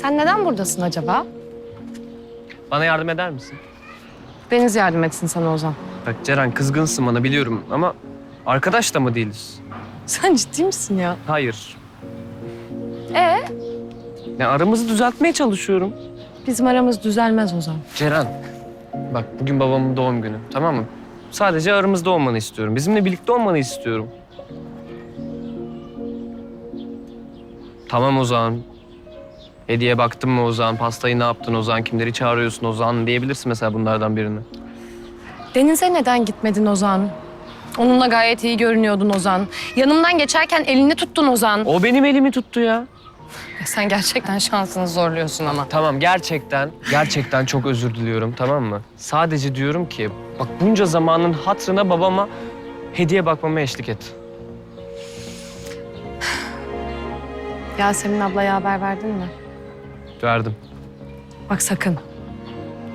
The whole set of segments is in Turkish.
Sen neden buradasın acaba? Bana yardım eder misin? Deniz yardım etsin sana Ozan. Bak Ceren kızgınsın bana biliyorum ama arkadaş da mı değiliz? Sen ciddi misin ya? Hayır. Ee? Ya aramızı düzeltmeye çalışıyorum. Bizim aramız düzelmez Ozan. Ceren, bak bugün babamın doğum günü tamam mı? Sadece aramızda olmanı istiyorum. Bizimle birlikte olmanı istiyorum. Tamam Ozan. Hediye baktın mı Ozan? Pastayı ne yaptın Ozan? Kimleri çağırıyorsun Ozan? Diyebilirsin mesela bunlardan birini. Denize neden gitmedin Ozan? Onunla gayet iyi görünüyordun Ozan. Yanımdan geçerken elini tuttun Ozan. O benim elimi tuttu ya. Ya Sen gerçekten şansını zorluyorsun ama. Tamam gerçekten, gerçekten çok özür diliyorum tamam mı? Sadece diyorum ki bak bunca zamanın hatırına babama hediye bakmama eşlik et. Yasemin ablaya haber verdin mi? Verdim. Bak sakın.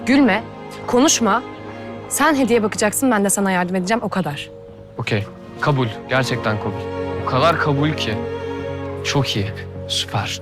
Gülme, konuşma. Sen hediye bakacaksın, ben de sana yardım edeceğim. O kadar. Okey. Kabul. Gerçekten kabul. O kadar kabul ki. Çok iyi. Süper.